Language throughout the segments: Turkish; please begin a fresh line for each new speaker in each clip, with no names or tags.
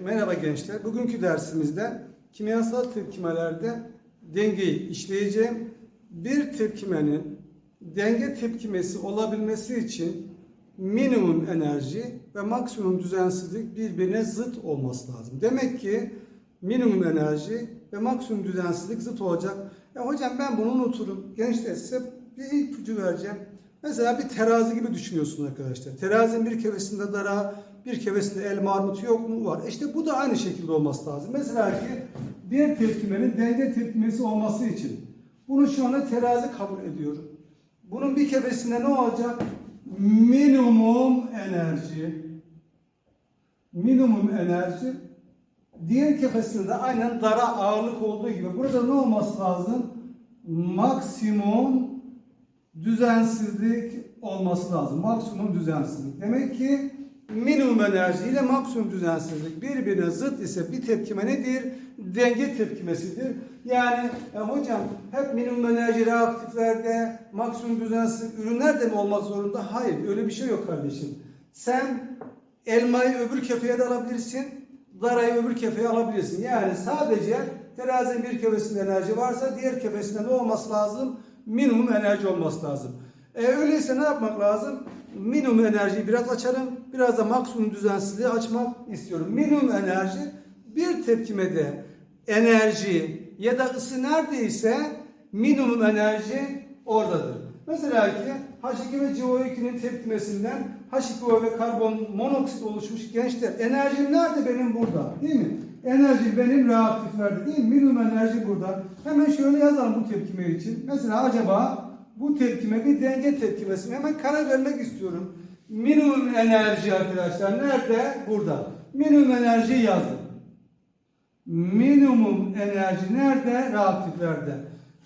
Merhaba gençler. Bugünkü dersimizde kimyasal tepkimelerde dengeyi işleyeceğim. Bir tepkimenin denge tepkimesi olabilmesi için minimum enerji ve maksimum düzensizlik birbirine zıt olması lazım. Demek ki minimum enerji ve maksimum düzensizlik zıt olacak. Ya hocam ben bunu unuturum. Gençler size bir ipucu vereceğim. Mesela bir terazi gibi düşünüyorsun arkadaşlar. Terazinin bir kefesinde dara, bir kefesinde elma armutu yok mu? Var. İşte bu da aynı şekilde olması lazım. Mesela ki bir tepkimenin denge tepkimesi olması için bunu şu anda terazi kabul ediyorum. Bunun bir kefesinde ne olacak? Minimum enerji. Minimum enerji. Diğer kefesinde de aynen dara ağırlık olduğu gibi. Burada ne olması lazım? Maksimum düzensizlik olması lazım. Maksimum düzensizlik. Demek ki minimum enerji ile maksimum düzensizlik birbirine zıt ise bir tepkime nedir? Denge tepkimesidir. Yani e, hocam hep minimum enerji reaktiflerde maksimum düzensizlik ürünlerde mi olmak zorunda? Hayır öyle bir şey yok kardeşim. Sen elmayı öbür kefeye de alabilirsin. Darayı öbür kefeye alabilirsin. Yani sadece terazinin bir kefesinde enerji varsa diğer kefesinde ne olması lazım? Minimum enerji olması lazım. E, öyleyse ne yapmak lazım? Minimum enerjiyi biraz açarım. Biraz da maksimum düzensizliği açmak istiyorum. Minimum enerji bir tepkimede enerji ya da ısı neredeyse minimum enerji oradadır. Mesela ki H2 ve CO2'nin tepkimesinden H2O ve karbon monoksit oluşmuş gençler. Enerjim nerede benim burada? Değil mi? Enerji benim reaktiflerde değil mi? Minimum enerji burada. Hemen şöyle yazalım bu tepkime için. Mesela acaba bu tepkime bir denge tepkimesi? Hemen karar vermek istiyorum. Minimum enerji arkadaşlar nerede? Burada. Minimum enerji yazdım. Minimum enerji nerede? Reaktiflerde.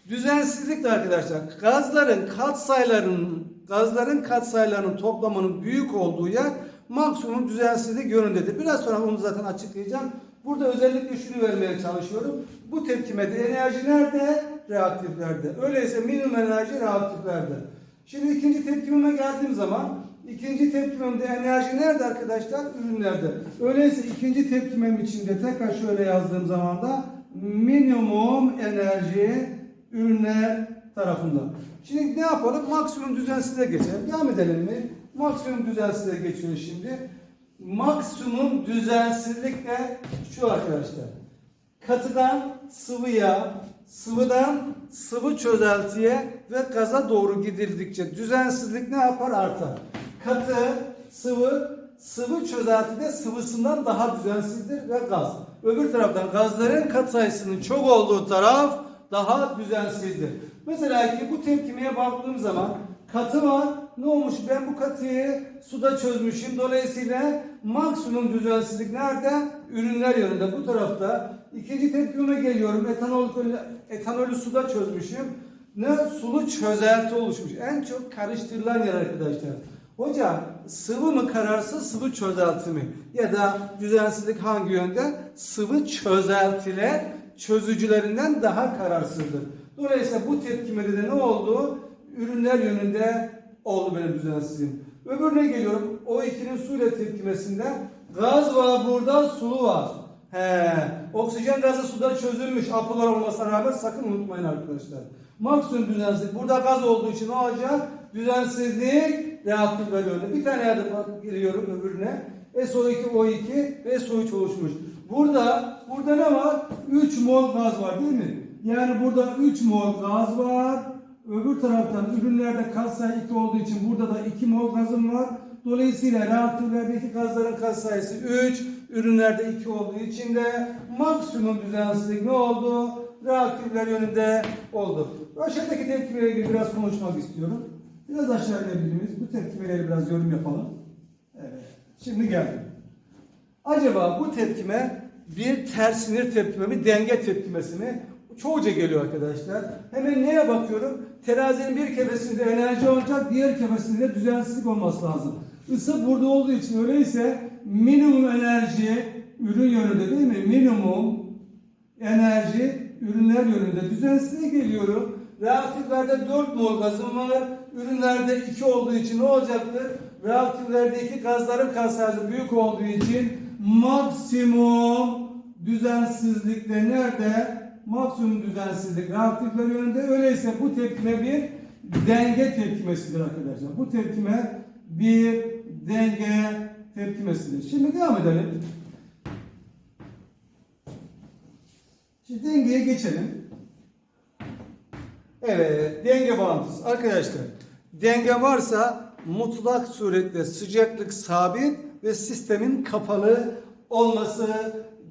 Düzensizlik de arkadaşlar gazların katsayılarının gazların katsayılarının toplamının büyük olduğu yer maksimum düzensizlik yönündedir. Biraz sonra onu zaten açıklayacağım. Burada özellikle şunu vermeye çalışıyorum. Bu tepkimede enerji nerede? Reaktiflerde. Öyleyse minimum enerji reaktiflerde. Şimdi ikinci tepkimime geldiğim zaman ikinci tepkimemde enerji nerede arkadaşlar? Ürünlerde. Öyleyse ikinci tepkimem içinde tekrar şöyle yazdığım zaman da minimum enerji ürünler tarafında. Şimdi ne yapalım? Maksimum düzensizliğe geçelim. Devam edelim mi? Maksimum düzensizliğe geçiyoruz şimdi. Maksimum düzensizlik de şu arkadaşlar. Katıdan sıvıya, sıvıdan sıvı çözeltiye ve gaza doğru gidildikçe düzensizlik ne yapar? Artar. Katı, sıvı, sıvı çözeltide sıvısından daha düzensizdir ve gaz. Öbür taraftan gazların katsayısının çok olduğu taraf daha düzensizdir. Mesela ki bu tepkimeye baktığım zaman katı var. Ne olmuş? Ben bu katıyı suda çözmüşüm. Dolayısıyla maksimum düzensizlik nerede? Ürünler yönünde. Bu tarafta. İkinci tepkime geliyorum. Etanol, etanolü suda çözmüşüm. Ne? Sulu çözelti oluşmuş. En çok karıştırılan yer arkadaşlar. Hocam sıvı mı kararsız sıvı çözelti mi? Ya da düzensizlik hangi yönde? Sıvı çözeltiler çözücülerinden daha kararsızdır. Dolayısıyla bu tepkimede de ne oldu? Ürünler yönünde oldu benim düzensizliğim. Öbürüne geliyorum. O ikinin suyla tepkimesinde gaz var burada, sulu var. He, oksijen gazı suda çözülmüş apolar olmasına rağmen sakın unutmayın arkadaşlar. Maksimum düzensizlik. Burada gaz olduğu için ne olacak? Düzensizlik reaktifler yönünde. Bir tane adım giriyorum öbürüne. SO2, O2 ve SO3 oluşmuş. Burada, burada ne var? 3 mol gaz var değil mi? Yani burada 3 mol gaz var. Öbür taraftan ürünlerde katsayı 2 olduğu için burada da 2 mol gazım var. Dolayısıyla reaktörlerdeki gazların katsayısı 3, ürünlerde 2 olduğu için de maksimum düzensizlik ne oldu? Reaktörler yönünde oldu. Aşağıdaki tepkimeyle ilgili biraz konuşmak istiyorum. Biraz aşağı inebiliriz. Bu tepkimeleri biraz yorum yapalım. Evet. Şimdi geldim. Acaba bu tepkime bir ters sinir tepkime mi, denge tepkimesi mi? Çoğuca geliyor arkadaşlar. Hemen neye bakıyorum? Terazinin bir kefesinde enerji olacak, diğer kefesinde düzensizlik olması lazım. Isı burada olduğu için öyleyse minimum enerji ürün yönünde değil mi? Minimum enerji ürünler yönünde. Düzensizliğe geliyorum. Reaktiflerde 4 mol gazım var. Ürünlerde 2 olduğu için ne olacaktır? Reaktiflerdeki gazların katsayısı büyük olduğu için maksimum düzensizlikte nerede? Maksimum düzensizlik reaktifler yönünde. Öyleyse bu tepkime bir denge tepkimesidir arkadaşlar. Bu tepkime bir denge tepkimesidir. Şimdi devam edelim. Şimdi dengeye geçelim. Evet, denge bağıntısı. Arkadaşlar, denge varsa mutlak surette sıcaklık sabit ve sistemin kapalı olması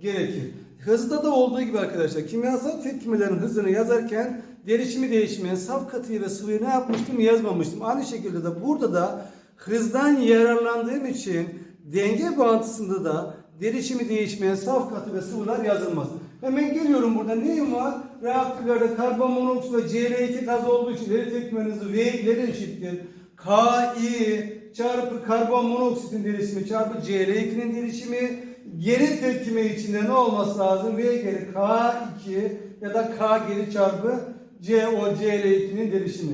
gerekir. Hızda da olduğu gibi arkadaşlar, kimyasal tepkimelerin hızını yazarken derişimi değişmeyen saf katıyı ve sıvıyı ne yapmıştım yazmamıştım. Aynı şekilde de burada da hızdan yararlandığım için denge bağıntısında da derişimi değişmeyen saf katı ve sıvılar yazılmaz. Hemen geliyorum burada neyim var? Reaktörlerde karbon monoksit ve Cl2 gaz olduğu için ileri tepkime hızı V ileri eşittir. Ki çarpı karbon monoksitin derişimi çarpı Cl2'nin derişimi geri tepkime içinde ne olması lazım? V geri K2 ya da K geri çarpı CO Cl2'nin derişimi.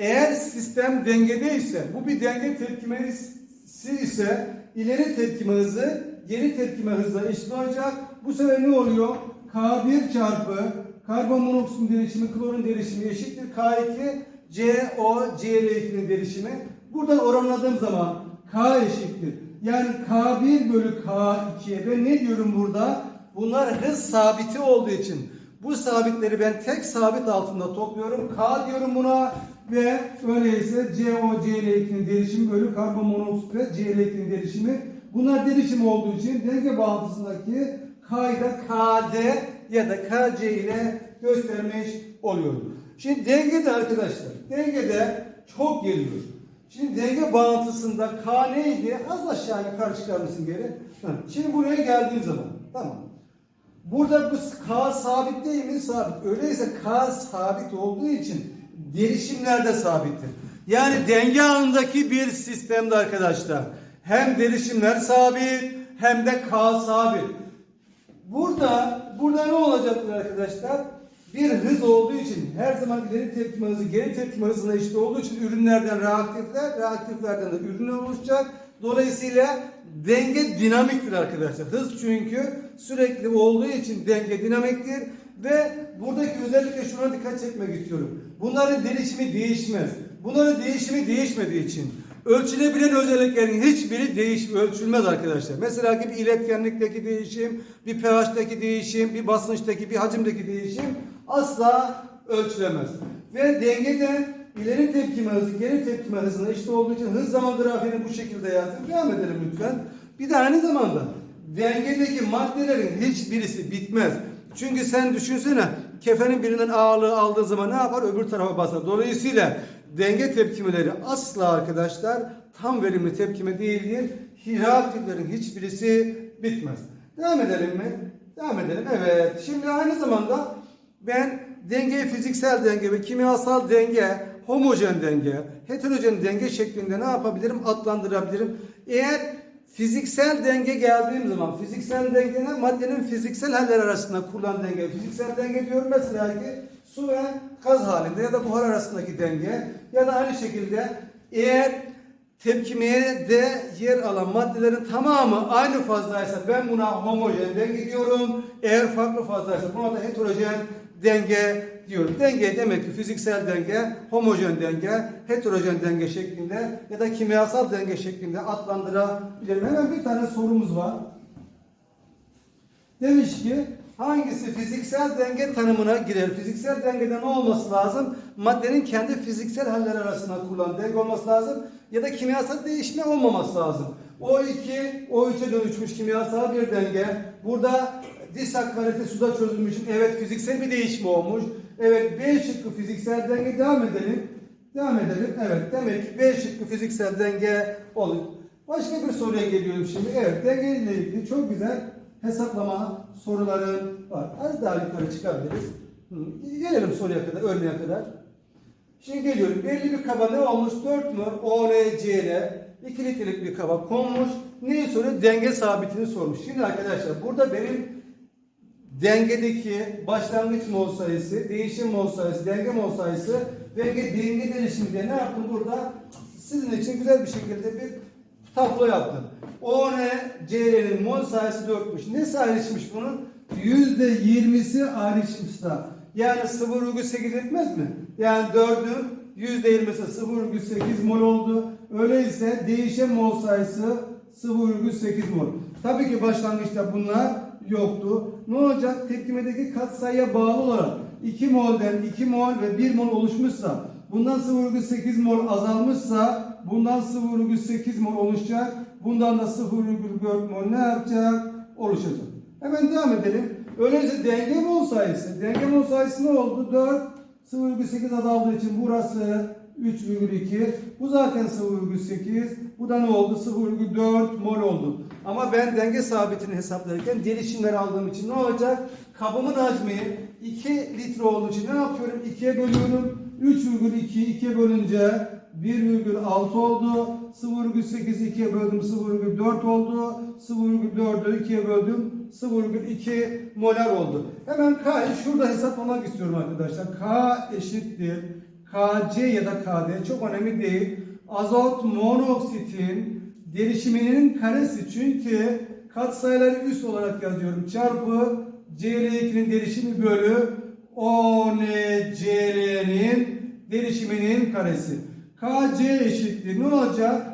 Eğer sistem dengedeyse, bu bir denge tepkimesi ise ileri tepkime hızı geri tepkime hızla eşit olacak. Bu sefer ne oluyor? K1 çarpı karbon monoksitin derişimi, klorun derişimi eşittir. K2 CO Cl2'nin derişimi. Buradan oranladığım zaman K eşittir. Yani K1 bölü K2'ye ben ne diyorum burada? Bunlar hız sabiti olduğu için bu sabitleri ben tek sabit altında topluyorum. K diyorum buna ve öyleyse CO Cl2'nin derişimi bölü karbon monoksit ve Cl2'nin derişimi. Bunlar derişim olduğu için denge bağıntısındaki K'yı KD ya da KC ile göstermiş oluyorum. Şimdi dengede arkadaşlar, dengede çok geliyor. Şimdi denge bağıntısında K neydi? Az aşağı yukarı çıkar mısın geri? Şimdi buraya geldiğim zaman, tamam. Burada bu K sabit değil mi? Sabit. Öyleyse K sabit olduğu için derişimler de sabittir. Yani denge anındaki bir sistemde arkadaşlar. Hem derişimler sabit hem de K sabit. Burada burada ne olacaktır arkadaşlar? Bir hız olduğu için her zaman ileri tepkime hızı geri tepkime hızına eşit olduğu için ürünlerden reaktifler, reaktiflerden de ürünler oluşacak. Dolayısıyla denge dinamiktir arkadaşlar. Hız çünkü sürekli olduğu için denge dinamiktir ve buradaki özellikle şuna dikkat çekmek istiyorum. Bunların derişimi değişmez. Bunların değişimi değişmediği için ölçülebilen özelliklerin hiçbiri değiş ölçülmez arkadaşlar. Mesela gibi iletkenlikteki değişim, bir pH'teki değişim, bir basınçtaki, bir hacimdeki değişim asla ölçülemez. Ve dengede ileri tepkime hızı, geri tepkime hızına eşit olduğu için hız zaman grafiğini bu şekilde yazdım. Devam edelim lütfen. Bir de aynı zamanda dengedeki maddelerin hiçbirisi bitmez. Çünkü sen düşünsene kefenin birinden ağırlığı aldığı zaman ne yapar? Öbür tarafa basar. Dolayısıyla denge tepkimeleri asla arkadaşlar tam verimli tepkime değildir. Reaktiflerin hiçbirisi bitmez. Devam edelim mi? Devam edelim. Evet. Şimdi aynı zamanda ben denge fiziksel denge ve kimyasal denge, homojen denge, heterojen denge şeklinde ne yapabilirim? Adlandırabilirim. Eğer fiziksel denge geldiğim zaman fiziksel denge ne? Maddenin fiziksel haller arasında kurulan denge. Fiziksel denge diyorum mesela ki su ve gaz halinde ya da buhar arasındaki denge ya da aynı şekilde eğer tepkimeye de yer alan maddelerin tamamı aynı fazdaysa ben buna homojen denge diyorum. Eğer farklı fazdaysa buna da heterojen denge diyorum. Denge demek ki fiziksel denge, homojen denge, heterojen denge şeklinde ya da kimyasal denge şeklinde adlandırabilirim. Hemen bir tane sorumuz var. Demiş ki hangisi fiziksel denge tanımına girer? Fiziksel dengede ne olması lazım? Maddenin kendi fiziksel haller arasında kurulan denge olması lazım ya da kimyasal değişme olmaması lazım. O2, O3'e dönüşmüş kimyasal bir denge. Burada disakkarite suda çözülmüş. Evet fiziksel bir değişme olmuş. Evet B şıkkı fiziksel denge devam edelim. Devam edelim. Evet demek ki B şıkkı fiziksel denge olur. Başka bir soruya geliyorum şimdi. Evet denge ile ilgili çok güzel hesaplama soruların var. Az daha yukarı çıkabiliriz. Gelelim soruya kadar, örneğe kadar. Şimdi geliyorum. Belli bir kaba ne olmuş? 4 mü? OLCL 2 litrelik bir kaba konmuş. Neyi soruyor? Denge sabitini sormuş. Şimdi arkadaşlar burada benim dengedeki başlangıç mol sayısı, değişim mol sayısı, denge mol sayısı, denge denge değişimi diye ne yaptım burada? Sizin için güzel bir şekilde bir tablo yaptım. ON CL'nin mol sayısı 4'müş. Ne ayrışmış bunun? %20'si ayrışmışsa. Yani 0,8 etmez mi? Yani 4'ün %20'si 0,8 mol oldu. Öyleyse değişen mol sayısı 0,8 mol. Tabii ki başlangıçta bunlar yoktu. Ne olacak? Tepkimedeki katsayıya bağlı olarak 2 molden 2 mol ve 1 mol oluşmuşsa bundan 0,8 mol azalmışsa bundan 0,8 mol oluşacak. Bundan da 0,4 mol ne yapacak? Oluşacak. Hemen devam edelim. Öyleyse denge mol sayısı. Denge mol sayısı ne oldu? 4 0,8 azaldığı için burası 3,2. Bu zaten 0,8. Bu da ne oldu? 0,4 mol oldu. Ama ben denge sabitini hesaplarken derişimleri aldığım için ne olacak? Kabımın hacmi 2 litre olduğu için ne yapıyorum? 2'ye bölüyorum. 3,2 2'ye bölünce 1,6 oldu. 0,8 2'ye böldüm 0,4 oldu. 0,4'ü 2'ye böldüm 0,2 molar oldu. Hemen K'yı şurada hesaplamak istiyorum arkadaşlar. K eşittir. KC ya da KD çok önemli değil. Azot monoksitin derişiminin karesi çünkü katsayıları üst olarak yazıyorum. Çarpı CL2'nin derişimi bölü ONCL'nin derişiminin karesi. KC eşittir. Ne olacak?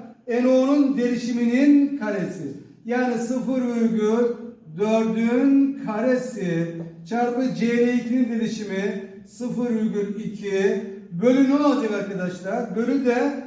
NO'nun derişiminin karesi. Yani 0,4'ün karesi çarpı CL2'nin derişimi 0,2 bölü ne olacak arkadaşlar? Bölü de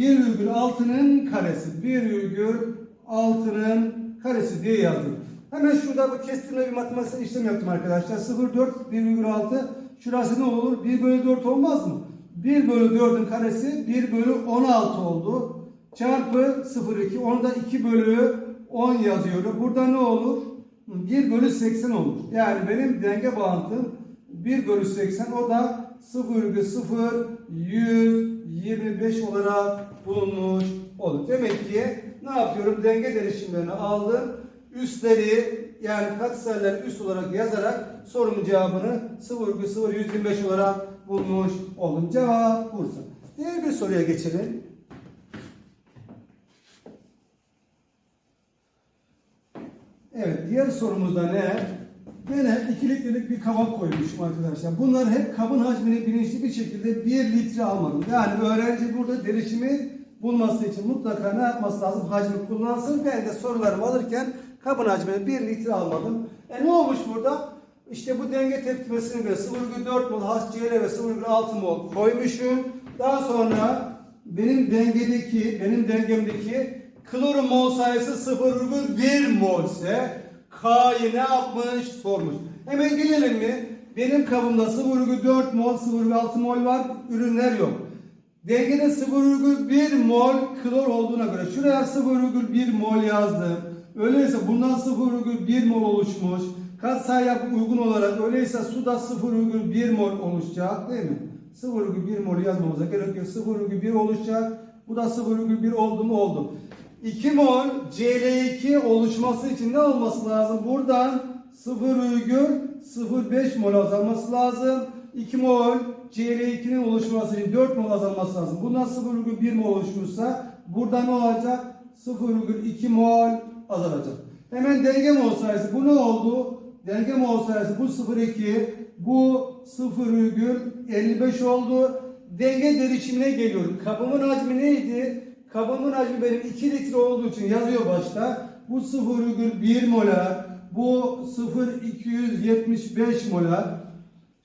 1,6'nın karesi. 1,6'nın karesi diye yazdım. Hemen şurada bu kestirme bir matematiksel işlem yaptım arkadaşlar. 0,4, 1,6. Şurası ne olur? 1 bölü 4 olmaz mı? 1 bölü 4'ün karesi 1 bölü 16 oldu. Çarpı 0,2. Onu da 2 bölü 10 yazıyorum. Burada ne olur? 1 bölü 80 olur. Yani benim denge bağıntım 1 bölü 80 o da 0,0125 olarak bulunmuş olur. Demek ki ne yapıyorum? Denge derişimlerini aldım. Üstleri yani katsayıları üst olarak yazarak sorunun cevabını 0,0125 olarak bulmuş oldum. Cevap Bursa. Diğer bir soruya geçelim. Evet, diğer sorumuzda ne? Gene 2 litrelik bir kaba koymuşum arkadaşlar. Bunlar hep kabın hacmini bilinçli bir şekilde 1 litre almadım. Yani öğrenci burada derişimi bulması için mutlaka ne yapması lazım? Hacmi kullansın. Ben de sorularımı alırken kabın hacmini 1 litre almadım. E ne olmuş burada? İşte bu denge tepkimesine göre 0,4 mol HCl ve 0,6 mol koymuşum. Daha sonra benim dengedeki, benim dengemdeki klorun mol sayısı 0,1 mol ise K'yı ne yapmış? Sormuş. Hemen gelelim mi? Benim kabımda 0,4 mol, 0,6 mol var. Ürünler yok. Dengede 0,1 mol klor olduğuna göre şuraya 0,1 mol yazdım. Öyleyse bundan 0,1 mol oluşmuş. Katsayıya uygun olarak öyleyse suda 0,1 mol oluşacak değil mi? 0,1 mol yazmamıza gerek yok. 0,1 oluşacak. Bu da 0,1 oldu mu oldu. 2 mol Cl2 oluşması için ne olması lazım? Buradan 0,05 mol azalması lazım. 2 mol Cl2'nin oluşması için 4 mol azalması lazım. Bundan 0,1 mol oluşmuşsa burada ne olacak? 0,2 mol azalacak. Hemen denge mol sayısı. Bu ne oldu? Denge mol sayısı bu 0,2 bu 0,55 oldu. Denge derişimine geliyorum. Kabımın hacmi neydi? Kabımın hacmi benim 2 litre olduğu için yazıyor başta. Bu 0,1 molar. Bu 0,275 molar.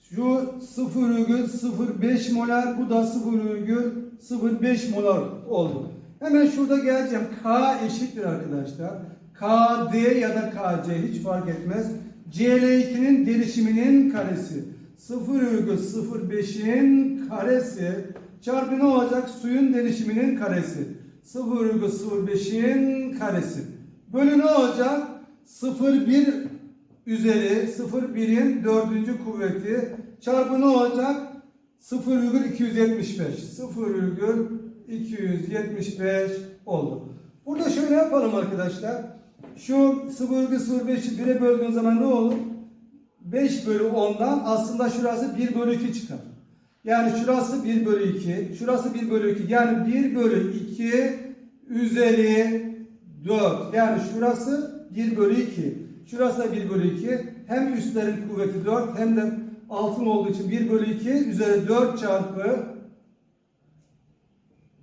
Şu 0,05 molar. Bu da 0,05 molar oldu. Hemen şurada geleceğim. K eşittir arkadaşlar. KD ya da KC hiç fark etmez. CL2'nin derişiminin karesi. 0,05'in karesi çarpı ne olacak? Suyun derişiminin karesi. 0,05'in karesi. Bölü ne olacak? 0,1 üzeri 0,1'in dördüncü kuvveti çarpı ne olacak? 0,275. 0,275 oldu. Burada şöyle yapalım arkadaşlar. Şu 0,05'i 1'e böldüğün zaman ne olur? 5 bölü 10'dan aslında şurası 1 bölü 2 çıkar. Yani şurası 1 bölü 2, şurası 1 bölü 2. Yani 1 bölü 2 üzeri 4. Yani şurası 1 bölü 2. Şurası da 1 bölü 2. Hem üstlerin kuvveti 4 hem de altın olduğu için 1 bölü 2 üzeri 4 çarpı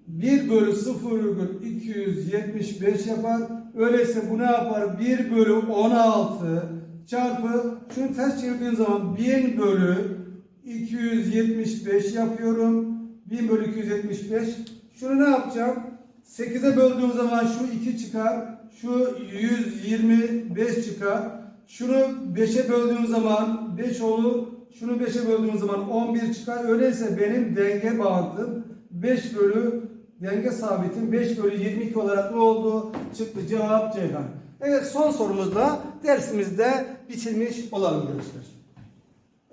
1 bölü 0,275 yapar. Öyleyse bu ne yapar? 1 bölü 16 çarpı şunu ters çevirdiğim zaman 1000 bölü 275 yapıyorum. 1000 bölü 275. Şunu ne yapacağım? 8'e böldüğüm zaman şu 2 çıkar. Şu 125 çıkar. Şunu 5'e böldüğüm zaman 5 olur. Şunu 5'e böldüğüm zaman 11 çıkar. Öyleyse benim denge bağıntım 5 bölü denge sabitim 5 bölü 22 olarak ne oldu? Çıktı cevap Ceyhan. Evet son sorumuzla dersimizde bitirmiş olalım gençler.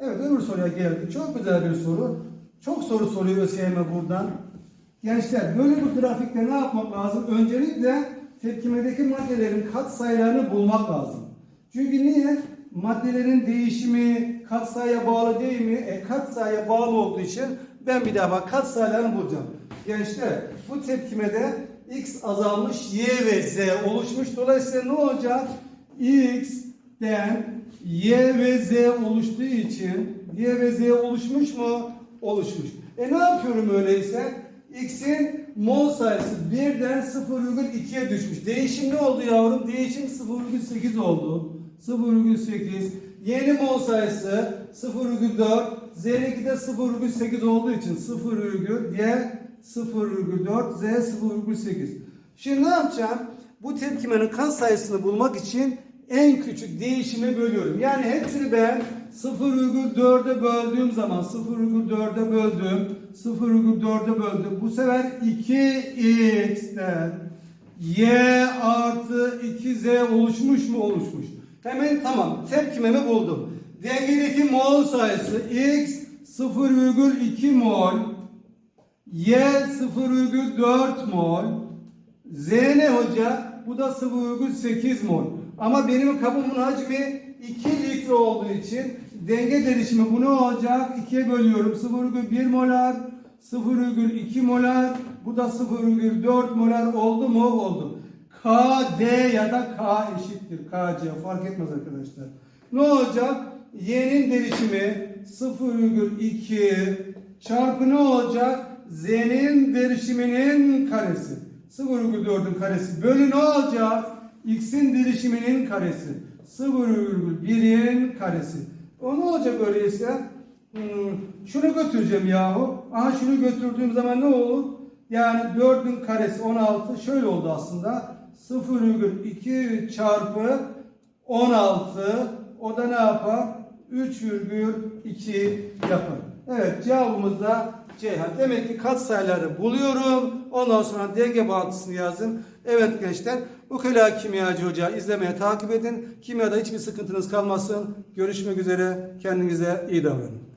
Evet öbür soruya geldik. Çok güzel bir soru. Çok soru soruyor ÖSYM buradan. Gençler böyle bir grafikte ne yapmak lazım? Öncelikle tepkimedeki maddelerin katsayılarını bulmak lazım. Çünkü niye? Maddelerin değişimi katsayıya bağlı değil mi? E katsayıya bağlı olduğu için ben bir daha bak katsayılarını bulacağım. Gençler bu tepkimede x azalmış y ve z oluşmuş. Dolayısıyla ne olacak? x'ten y ve z oluştuğu için y ve z oluşmuş mu? Oluşmuş. E ne yapıyorum öyleyse? X'in mol sayısı 1'den 0,2'ye düşmüş. Değişim ne oldu yavrum? Değişim 0,8 oldu. 0,8. Yeni mol sayısı 0,4. Z2 de 0,8 olduğu için 0, Y 0,4, Z 0,8. Şimdi ne yapacağım? Bu tepkimenin kan sayısını bulmak için en küçük değişimi bölüyorum. Yani hepsini ben 0,4'e böldüğüm zaman 0,4'e böldüm, 0,4'e böldüm. Bu sefer 2x'ten y artı 2z oluşmuş mu? Oluşmuş. Hemen tamam tepkimemi buldum. Dengedeki mol sayısı x 0,2 mol, y 0,4 mol, z ne hoca? Bu da 0,8 mol. Ama benim kabımın hacmi 2 litre olduğu için denge derişimi bu ne olacak? 2'ye bölüyorum. 0,1 molar, 0,2 molar. Bu da 0,4 molar oldu mu? Oldu. KD ya da K eşittir. KC fark etmez arkadaşlar. Ne olacak? Y'nin derişimi 0,2 çarpı ne olacak? Z'nin derişiminin karesi. 0,4'ün karesi bölü ne olacak? X'in derişiminin karesi. 0,1'in karesi. O ne olacak öyleyse? Hmm, şunu götüreceğim yahu. Aha şunu götürdüğüm zaman ne olur? Yani 4'ün karesi 16 şöyle oldu aslında. 0,2 çarpı 16 o da ne yapar? 3,2 yapar. Evet cevabımız da Ceyhan. Demek ki katsayıları buluyorum. Ondan sonra denge bağıntısını yazdım. Evet gençler Ukela Kimyacı Hoca izlemeye takip edin. Kimyada hiçbir sıkıntınız kalmasın. Görüşmek üzere. Kendinize iyi davranın.